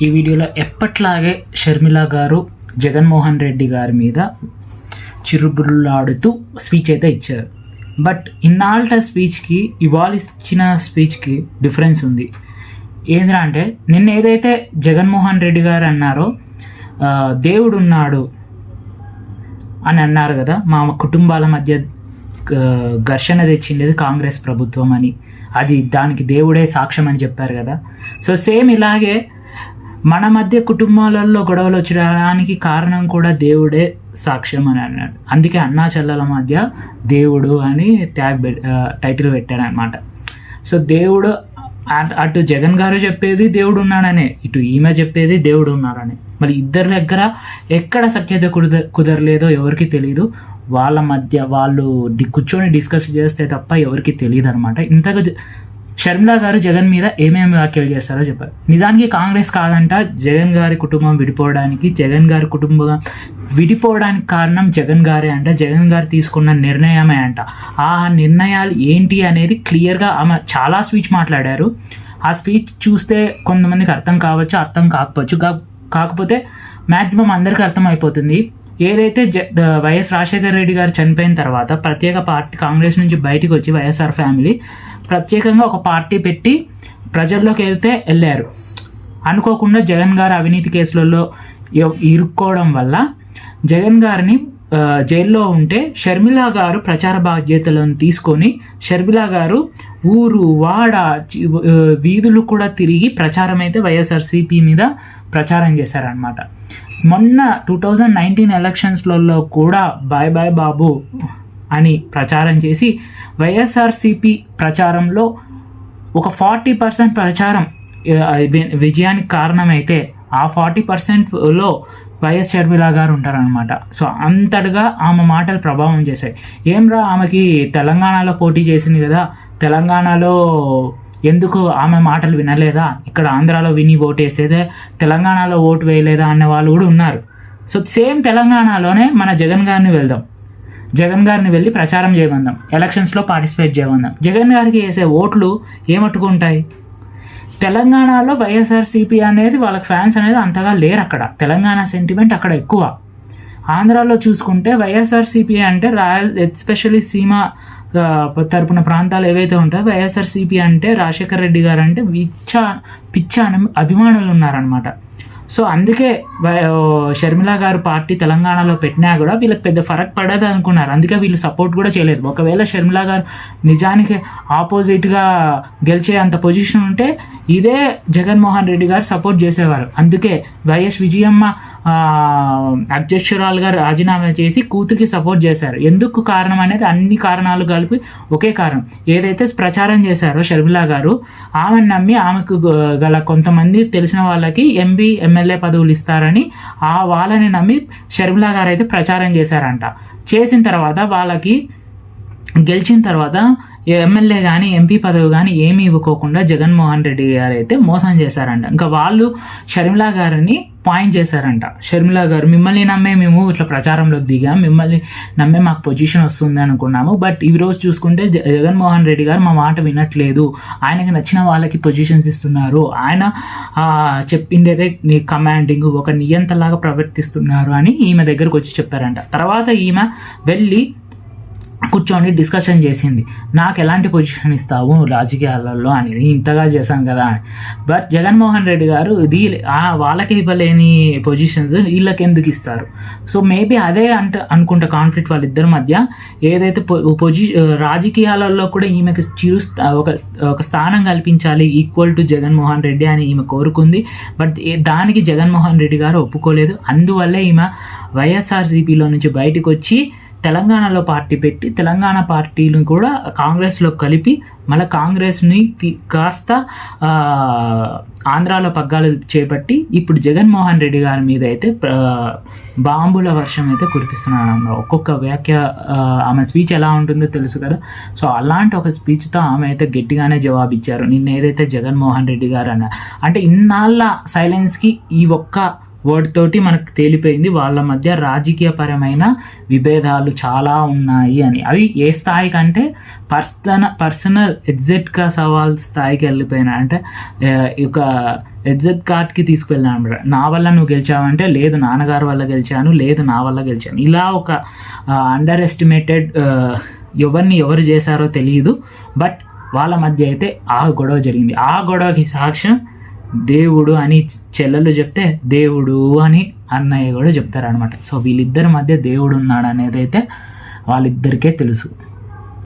ఈ వీడియోలో ఎప్పట్లాగే షర్మిల గారు జగన్మోహన్ రెడ్డి గారి మీద చిరుబురులాడుతూ స్పీచ్ అయితే ఇచ్చారు. బట్ ఇన్నాళ్ళ స్పీచ్కి ఇవాళ ఇచ్చిన స్పీచ్కి డిఫరెన్స్ ఉంది. ఏంద్రా అంటే నిన్న ఏదైతే జగన్మోహన్ రెడ్డి గారు అన్నారో దేవుడు ఉన్నాడు అని అన్నారు కదా మా కుటుంబాల మధ్య ఘర్షణ తెచ్చిండేది కాంగ్రెస్ ప్రభుత్వం అని. అది దానికి దేవుడే సాక్ష్యం అని చెప్పారు కదా. సో సేమ్ ఇలాగే మన మధ్య కుటుంబాలలో గొడవలు వచ్చడానికి కారణం కూడా దేవుడే సాక్ష్యం అని అన్నాడు. అందుకే అన్నా చెల్లెల మధ్య దేవుడు అని ట్యాగ్ టైటిల్ పెట్టాడు అనమాట సో దేవుడు అటు జగన్ గారు చెప్పేది దేవుడు ఉన్నాడనే ఇటు ఈమె చెప్పేది దేవుడు ఉన్నాడని. మరి ఇద్దరి దగ్గర ఎక్కడ సఖ్యత కుదర కుదరలేదో ఎవరికి తెలియదు వాళ్ళ మధ్య వాళ్ళు కూర్చొని డిస్కస్ చేస్తే తప్ప ఎవరికి తెలియదు అనమాట ఇంతగా షర్మిలా గారు జగన్ మీద ఏమేమి వ్యాఖ్యలు చేస్తారో చెప్పారు నిజానికి కాంగ్రెస్ కాదంట జగన్ గారి కుటుంబం విడిపోవడానికి జగన్ గారి కుటుంబం విడిపోవడానికి కారణం జగన్ గారే అంట జగన్ గారు తీసుకున్న నిర్ణయమే అంట. ఆ నిర్ణయాలు ఏంటి అనేది క్లియర్గా ఆమె చాలా స్పీచ్ మాట్లాడారు. ఆ స్పీచ్ చూస్తే కొంతమందికి అర్థం కావచ్చు అర్థం కాకపోవచ్చు. కాకపోతే మ్యాక్సిమం అందరికీ అర్థం అయిపోతుంది ఏదైతే జ వైఎస్ రాజశేఖర రెడ్డి గారు చనిపోయిన తర్వాత ప్రత్యేక పార్టీ కాంగ్రెస్ నుంచి బయటికి వచ్చి వైఎస్ఆర్ ఫ్యామిలీ ప్రత్యేకంగా ఒక పార్టీ పెట్టి ప్రజల్లోకి వెళ్తే వెళ్ళారు. అనుకోకుండా జగన్ గారు అవినీతి కేసులలో ఇరుక్కోవడం వల్ల జగన్ గారిని జైల్లో ఉంటే షర్మిలా గారు ప్రచార బాధ్యతలను తీసుకొని షర్మిలా గారు ఊరు వాడ వీధులు కూడా తిరిగి ప్రచారం అయితే వైఎస్ఆర్సీపీ మీద ప్రచారం చేశారనమాట మొన్న టూ థౌజండ్ నైన్టీన్ ఎలక్షన్స్లలో కూడా బాయ్ బాయ్ బాబు అని ప్రచారం చేసి వైఎస్ఆర్సీపీ ప్రచారంలో ఒక ఫార్టీ పర్సెంట్ ప్రచారం విజయానికి కారణమైతే ఆ ఫార్టీ పర్సెంట్లో వైఎస్ షర్మిలా గారు ఉంటారనమాట సో అంతటిగా ఆమె మాటలు ప్రభావం చేశాయి. ఏమ్రా ఆమెకి తెలంగాణలో పోటీ చేసింది కదా తెలంగాణలో ఎందుకు ఆమె మాటలు వినలేదా? ఇక్కడ ఆంధ్రాలో విని ఓటు వేసేదే తెలంగాణలో ఓటు వేయలేదా అనే వాళ్ళు కూడా ఉన్నారు. సో సేమ్ తెలంగాణలోనే మన జగన్ గారిని వెళ్దాం. జగన్ గారిని వెళ్ళి ప్రచారం చేయమందాం. ఎలక్షన్స్లో పార్టిసిపేట్ చేయమందాం. జగన్ గారికి వేసే ఓట్లు ఏమట్టుకుంటాయి? తెలంగాణలో వైఎస్ఆర్సీపీ అనేది వాళ్ళకి ఫ్యాన్స్ అనేది అంతగా లేరు అక్కడ తెలంగాణ సెంటిమెంట్ అక్కడ ఎక్కువ. ఆంధ్రాలో చూసుకుంటే వైఎస్ఆర్సీపీ అంటే రాయల్ ఎస్పెషల్లీ సీమ తరపున ప్రాంతాలు ఏవైతే ఉంటాయో వైఎస్ఆర్సీపీ అంటే రాజశేఖర రెడ్డి గారు అంటే పిచ్చ పిచ్చ అనే అభిమానులు ఉన్నారనమాట సో అందుకే వై- ఓ షర్మిల గారు పార్టీ తెలంగాణలో పెట్టినా కూడా వీళ్ళకి పెద్ద ఫరక్ పడదు అనుకున్నారు. అందుకే వీళ్ళు సపోర్ట్ కూడా చేయలేదు. ఒకవేళ షర్మిల గారు నిజానికి ఆపోజిట్గా గెలిచే అంత పొజిషన్ ఉంటే ఇదే జగన్మోహన్ రెడ్డి గారు సపోర్ట్ చేసేవారు. అందుకే వైఎస్ విజయమ్మ అధ్యక్షురాలు గారు రాజీనామా చేసి కూతురికి సపోర్ట్ చేశారు. ఎందుకు కారణం అనేది అన్ని కారణాలు కలిపి ఒకే కారణం. ఏదైతే ప్రచారం చేశారో షర్మిల గారు ఆమెను నమ్మి ఆమెకు గల కొంతమంది తెలిసిన వాళ్ళకి ఎంపీ ఎమ్మెల్యే ఎమ్మెల్యే పదవులు ఇస్తారని ఆ వాళ్ళని నమ్మి షర్మిలా గారు అయితే ప్రచారం చేశారంట. చేసిన తర్వాత వాళ్ళకి గెలిచిన తర్వాత ఎమ్మెల్యే కానీ ఎంపీ పదవి కానీ ఏమీ ఇవ్వకోకుండా జగన్మోహన్ రెడ్డి గారు అయితే మోసం చేశారంట. ఇంకా వాళ్ళు షర్మిలా గారిని పాయింట్ చేశారంట. షర్మిల గారు మిమ్మల్ని నమ్మే మేము ఇట్లా ప్రచారంలోకి దిగాం. మిమ్మల్ని నమ్మే మాకు పొజిషన్ వస్తుంది అనుకున్నాము. బట్ ఈ రోజు చూసుకుంటే జ- జగన్మోహన్ రెడ్డి గారు మా మాట వినట్లేదు. ఆయనకి నచ్చిన వాళ్ళకి పొజిషన్స్ ఇస్తున్నారు. ఆయన చెప్పిండేదే నీ కమాండింగ్ ఒక నియంతలాగా ప్రవర్తిస్తున్నారు అని ఈమె దగ్గరకు వచ్చి చెప్పారంట. తర్వాత ఈమె వెళ్ళి కూర్చొని డిస్కషన్ చేసింది. నాకు ఎలాంటి పొజిషన్ ఇస్తావు రాజకీయాలలో? అని. ఇంతగా చేశాను కదా అని. బట్ జగన్మోహన్ రెడ్డి గారు ఇది వాళ్ళకి ఇవ్వలేని పొజిషన్స్ వీళ్ళకి ఎందుకు ఇస్తారు? సో మేబీ అదే అంట అనుకుంటా కాన్ఫ్లిక్ట్ వాళ్ళిద్దరి మధ్య. ఏదైతే పొజి రాజకీయాలలో కూడా ఈమెకి చిరు ఒక ఒక స్థానం కల్పించాలి ఈక్వల్ టు జగన్మోహన్ రెడ్డి అని ఈమె కోరుకుంది. బట్ దానికి జగన్మోహన్ రెడ్డి గారు ఒప్పుకోలేదు. అందువల్లే ఈమె వైఎస్ఆర్సీపీలో నుంచి బయటకు వచ్చి తెలంగాణలో పార్టీ పెట్టి తెలంగాణ పార్టీని కూడా కాంగ్రెస్లో కలిపి మళ్ళీ కాంగ్రెస్ని కాస్త ఆంధ్రాలో పగ్గాలు చేపట్టి ఇప్పుడు జగన్మోహన్ రెడ్డి గారి మీద అయితే బాంబుల వర్షం అయితే కురిపిస్తున్నాడు అన్నమాట. ఒక్కొక్క వ్యాఖ్య ఆమె స్పీచ్ ఎలా ఉంటుందో తెలుసు కదా. సో అలాంటి ఒక స్పీచ్తో ఆమె అయితే గట్టిగానే జవాబిచ్చారు. నిన్న ఏదైతే జగన్మోహన్ రెడ్డి గారు అన్న. అంటే ఇన్నాళ్ళ సైలెన్స్కి ఈ ఒక్క వర్డ్ తోటి మనకు తేలిపోయింది. వాళ్ళ మధ్య రాజకీయపరమైన విభేదాలు చాలా ఉన్నాయి అని. అవి ఏ స్థాయికి అంటే పర్సన పర్సనల్ ఎగ్జాక్ట్గా సవాల్ స్థాయికి వెళ్ళిపోయినా అంటే ఒక ఎగ్జాక్ట్ కార్డ్కి తీసుకువెళ్ళినా అనమాట. నా వల్ల నువ్వు గెలిచావంటే లేదు నాన్నగారు వల్ల గెలిచాను లేదు నా వల్ల గెలిచాను. ఇలా ఒక అండర్ ఎస్టిమేటెడ్ ఎవరిని ఎవరు చేశారో తెలియదు. బట్ వాళ్ళ మధ్య అయితే ఆ గొడవ జరిగింది. ఆ గొడవకి సాక్ష్యం దేవుడు అని చెల్లెలు చెప్తే దేవుడు అని అన్నయ్య కూడా చెప్తారనమాట సో వీళ్ళిద్దరి మధ్య దేవుడు ఉన్నాడు అనేది అయితే వాళ్ళిద్దరికే తెలుసు.